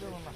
六万吧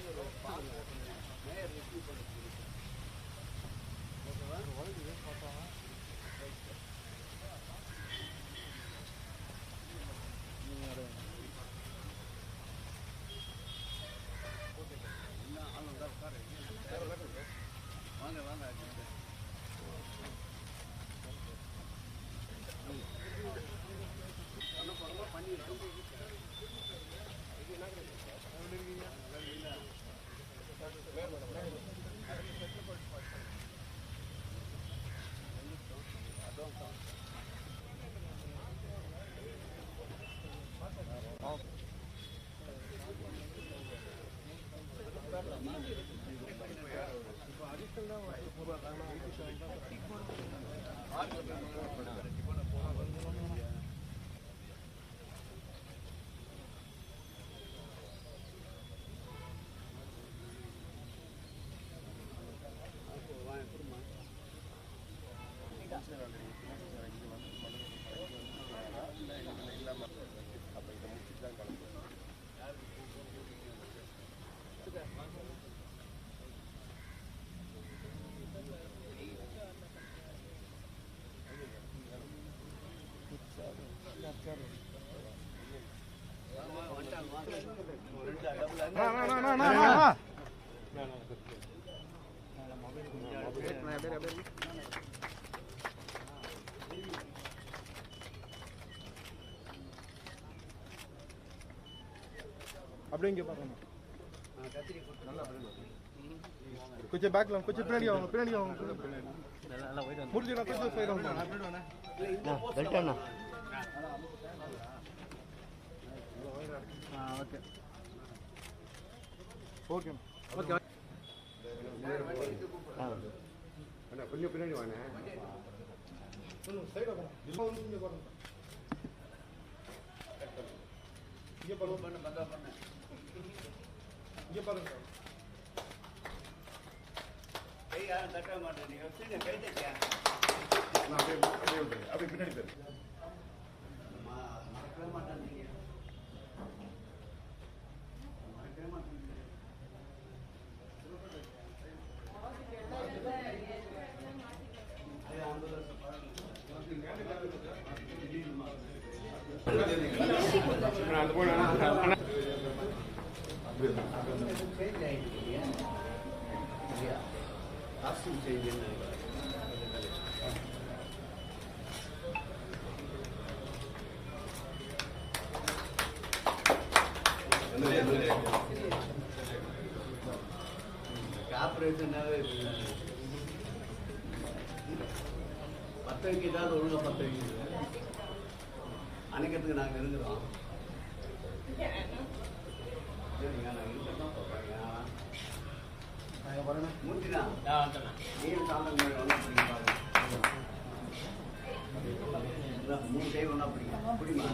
நாங்கள் உறுப்பினர் இங்கே வந்து மனு படிக்க வந்துருக்காங்களா இல்லை எங்களை இல்லாமல் அப்போ இதை முடிச்சுட்டு தான் கிளம்பு ரெண்டு அப்படியே இங்கே பாருங்க. கொஞ்சம் பேக்ல கொஞ்சம் பின்னாடி வாங்க பின்னாடி வாங்க. முடிஞ்சு கொஞ்சம் அண்ணா. ஓகே ஓகே ஓகே அண்ணா கொஞ்சம் பின்னாடி வாங்க இப்போ வந்து இங்கே பாருங்க. பாருங்க இங்கே பாருங்க அண்ணா, அப்படியே அப்படியே விட்டுருங்க. அப்படியே பின்னாடி போயிருங்க கார்பரேஷனாவே பத்த வைக்கிட்டாவது ஒழுங்கா பத்து வைக்கிறது அணைக்கிறதுக்கு நாங்கள் இருக்கிறோம் சரிங்க நாங்கள் இருக்கிறோம் பார்ப்பாங்க மூர்த்தினா நீயும் சாந்தம் ஒன்றா பிடிக்க பாருங்க இதான் மூணு கை ஒன்றா பிடிக்கும். பிடிமா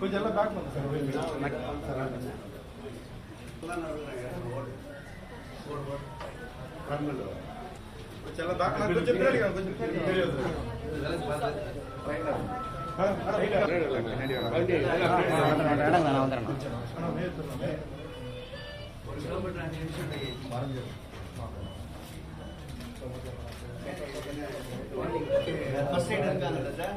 கொஞ்சம் எல்லாம் பேக் பண்ணுங்க சார் கொஞ்சம் எல்லாம் பேக் கொஞ்சம் ஃபர்ஸ்ட் எய்ட் இருக்காங்கல்ல சார்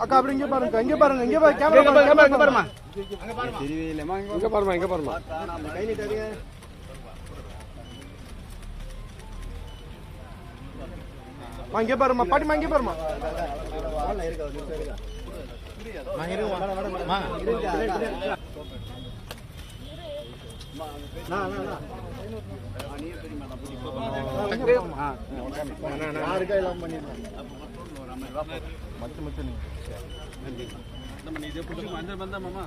அக்கா அப்படி இங்க பாருங்க இங்க பாருங்க இங்க பாருங்க கேமரா பாருங்க இங்க பாருங்க. இங்க பாருமா இங்க பாருமா இங்க பாருமா. பாட்டிமா இங்க பாருமா பின்னாடி வா, நல்லா பேக்ல வாங்க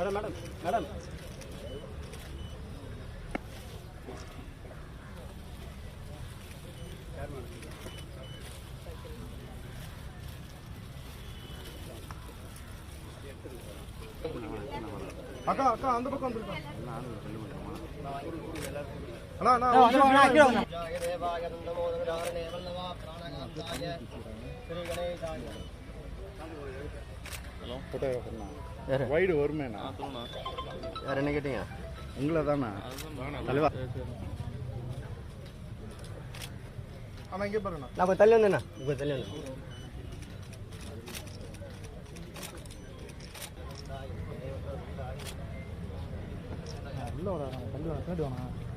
மேடம் மேடம் மேடம் அக்கா அக்கா அந்த பக்கம் வந்துருக்கா அண்ணா அண்ணா ஒரு நிமிஷம் வைடு வருமேண்ணா. வேற என்ன கேட்டீங்க? உங்களை தானே தலைவா. அண்ணா இங்க பாருங்க நான் கொஞ்சம் தள்ளி வந்தேண்ணா. கொஞ்சம் தள்ளி வந்தேன்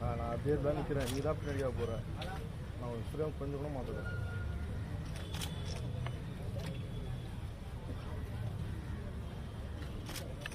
நான் அப்படியே தான் நிற்கிறேன் நீ தான் பின்னாடியா போற. நான் ஒரு ஸ்ரீராம் கொஞ்சம் கூட மாற்றுறேன்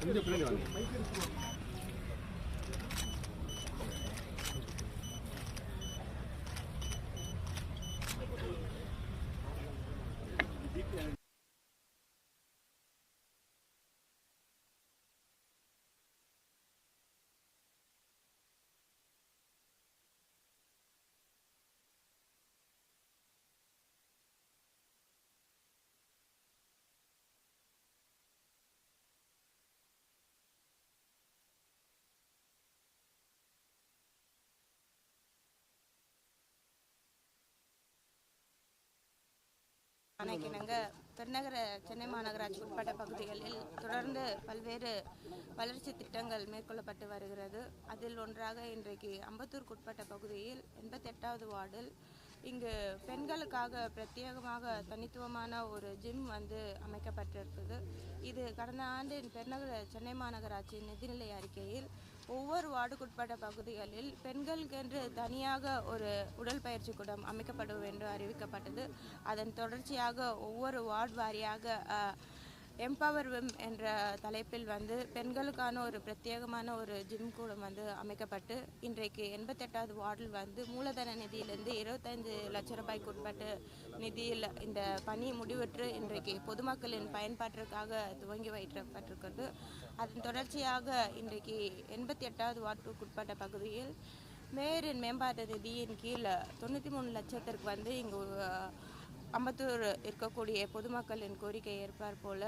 근데 그런 게 아니야. ஆணைக்கிணங்க பெருநகர சென்னை மாநகராட்சி உட்பட்ட பகுதிகளில் தொடர்ந்து பல்வேறு வளர்ச்சி திட்டங்கள் மேற்கொள்ளப்பட்டு வருகிறது. அதில் ஒன்றாக இன்றைக்கு அம்பத்தூருக்கு உட்பட்ட பகுதியில் எண்பத்தெட்டாவது வார்டில் இங்கு பெண்களுக்காக பிரத்யேகமாக தனித்துவமான ஒரு ஜிம் வந்து அமைக்கப்பட்டிருக்குது. இது கடந்த ஆண்டின் பெருநகர சென்னை மாநகராட்சி நிதிநிலை அறிக்கையில் ஒவ்வொரு வார்டுக்குட்பட்ட பகுதிகளில் பெண்களுக்கென்று தனியாக ஒரு உடற்பயிற்சி கூடம் அமைக்கப்படும் என்று அறிவிக்கப்பட்டது. அதன் தொடர்ச்சியாக ஒவ்வொரு வார்டு வாரியாக எம்பவர் விம் என்ற தலைப்பில் வந்து பெண்களுக்கான ஒரு பிரத்யேகமான ஒரு ஜிம் கூடம் வந்து அமைக்கப்பட்டு இன்றைக்கு எண்பத்தெட்டாவது வார்டில் வந்து மூலதன நிதியிலிருந்து இருபத்தைந்து லட்ச ரூபாய்க்கு உட்பட்டு நிதியில் இந்த பணி முடிவுற்று இன்றைக்கு பொதுமக்களின் பயன்பாட்டிற்காக துவங்கி வைக்கப்பட்டிருக்கிறது. அதன் தொடர்ச்சியாக இன்றைக்கு எண்பத்தி எட்டாவது வார்டுக்கு உட்பட்ட பகுதியில் மேயரின் மேம்பாட்டு நிதியின் கீழ் தொண்ணூற்றி மூணு லட்சத்திற்கு வந்து இங்கு அம்பத்தூர் இருக்கக்கூடிய பொதுமக்களின் கோரிக்கை ஏற்பார் போல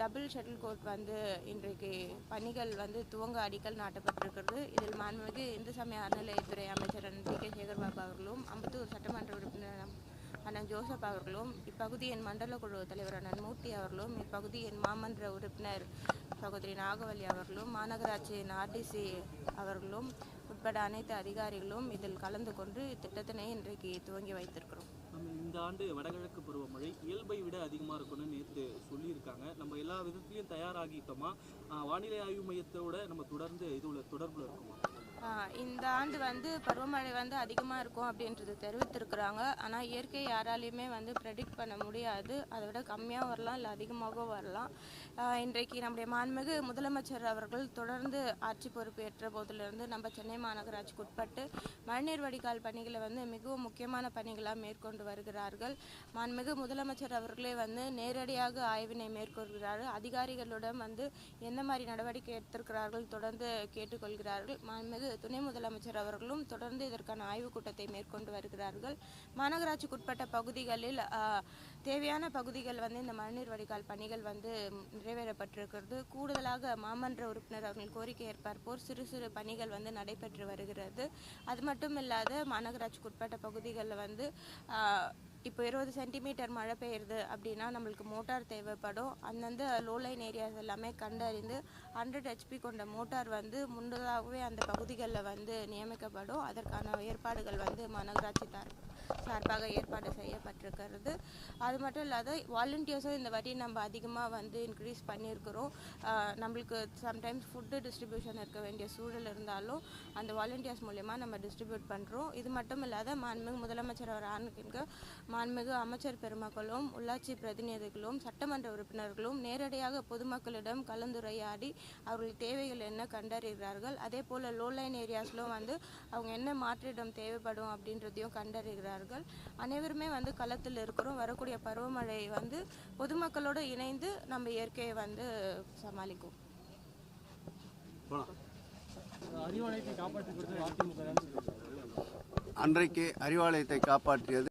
டபுள் ஷட்டில் கோர்ட் வந்து இன்றைக்கு பணிகள் வந்து துவங்க அடிக்கல் நாட்டப்பட்டிருக்கிறது. இதில் மாண்புமிகு இந்து சமய அறநிலையத்துறை அமைச்சர் பி கே சேகர்பாபு அவர்களும் அம்பத்தூர் சட்டமன்ற உறுப்பினர் அண்ணன் ஜோசப் அவர்களும் இப்பகுதியின் மண்டல குழு தலைவர் அண்ணன் மூர்த்தி அவர்களும் இப்பகுதியின் மாமன்ற உறுப்பினர் சகோதரி நாகவல்லி அவர்களும் மாநகராட்சியின் ஆர்டிசி அவர்களும் உட்பட அனைத்து அதிகாரிகளும் இதில் கலந்து கொண்டு இத்திட்டத்தினை இன்றைக்கு துவங்கி வைத்திருக்கிறோம். இந்த ஆண்டு வடகிழக்கு பருவமழை இயல்பை விட அதிகமாக இருக்கும்னு நேற்று சொல்லியிருக்காங்க. நம்ம எல்லா விதத்துலையும் தயாராகிட்டோமா வானிலை ஆய்வு மையத்தோட நம்ம தொடர்ந்து இது உள்ள தொடர்பில் ஆஹ் இந்த ஆண்டு வந்து பருவமழை வந்து அதிகமாக இருக்கும் அப்படின்றது தெரிவித்திருக்கிறாங்க. ஆனால் இயற்கை யாராலையுமே வந்து ப்ரெடிக்ட் பண்ண முடியாது. அதை விட கம்மியாக வரலாம் இல்லை அதிகமாகவும் வரலாம். இன்றைக்கு நம்முடைய மாண்புமிகு முதலமைச்சர் அவர்கள் தொடர்ந்து ஆட்சி பொறுப்பேற்ற போதிலிருந்து நம்ம சென்னை மாநகராட்சிக்கு உட்பட்டு மழைநீர் வடிகால் பணிகளை வந்து மிகவும் முக்கியமான பணிகளாக மேற்கொண்டு வருகிறார்கள். மாண்புமிகு முதலமைச்சர் அவர்களே வந்து நேரடியாக ஆய்வினை மேற்கொள்கிறார்கள் அதிகாரிகளிடம் வந்து எந்த மாதிரி நடவடிக்கை எடுத்திருக்கிறார்கள் தொடர்ந்து கேட்டுக்கொள்கிறார்கள். மாண்புமிகு துணை முதலமைச்சர் அவர்களும் தொடர்ந்து இதற்கான ஆய்வுக் கூட்டத்தை மேற்கொண்டு வருகிறார்கள். மாநகராட்சிக்குட்பட்ட பகுதிகளில் தேவையான பகுதிகள் வந்து இந்த மழைநீர் வடிகால் பணிகள் வந்து நிறைவேறப்பட்டிருக்கிறது. கூடுதலாக மாமன்ற உறுப்பினர் அவர்கள் கோரிக்கை ஏற்பார்ப்போர் சிறு சிறு பணிகள் வந்து நடைபெற்று வருகிறது. அது மட்டும் இல்லாத மாநகராட்சிக்குட்பட்ட பகுதிகளில் வந்து இப்போ இருபது சென்டிமீட்டர் மழை பெய்யுது அப்படின்னா நம்மளுக்கு மோட்டார் தேவைப்படும். அந்தந்த லோலைன் ஏரியாஸ் எல்லாமே கண்டறிந்து ஹண்ட்ரட் ஹெச்பி கொண்ட மோட்டார் வந்து முன்னதாகவே அந்த பகுதிகளில் வந்து நியமிக்கப்படும். அதற்கான ஏற்பாடுகள் வந்து மாநகராட்சி தரப்பு சார்பாக ஏற்பாடு செய்யப்பட்டிருக்கிறது. அது மட்டும் இல்லாத வாலண்டியர்ஸும் இந்த வாட்டி நம்ம அதிகமாக வந்து இன்க்ரீஸ் பண்ணியிருக்கிறோம். நம்மளுக்கு சம்டைம்ஸ் ஃபுட்டு டிஸ்ட்ரிபியூஷன் இருக்க வேண்டிய சூழல் இருந்தாலும் அந்த வாலண்டியர்ஸ் மூலயமா நம்ம டிஸ்ட்ரிபியூட் பண்ணுறோம் இது மட்டும் இல்லாத மாண்புமிகு முதலமைச்சர் அவர் ஆணுக்கு மாண்புமிகு அமைச்சர் பெருமக்களும் உள்ளாட்சி பிரதிநிதிகளும் சட்டமன்ற உறுப்பினர்களும் நேரடியாக பொதுமக்களிடம் கலந்துரையாடி அவர்கள் தேவைகள் என்ன கண்டறிகிறார்கள். அதே போல் லோலைன் ஏரியாஸ்லும் வந்து அவங்க என்ன மாற்றிடம் தேவைப்படும் அப்படின்றதையும் கண்டறிகிறார்கள். அனைவருமே வந்து களத்தில் இருக்கிறோம். வரக்கூடிய பருவமழை வந்து பொதுமக்களோடு இணைந்து நம்ம இயற்கையை வந்து சமாளிக்கும். அன்றைக்கு அறிவாலயத்தை காப்பாற்றியது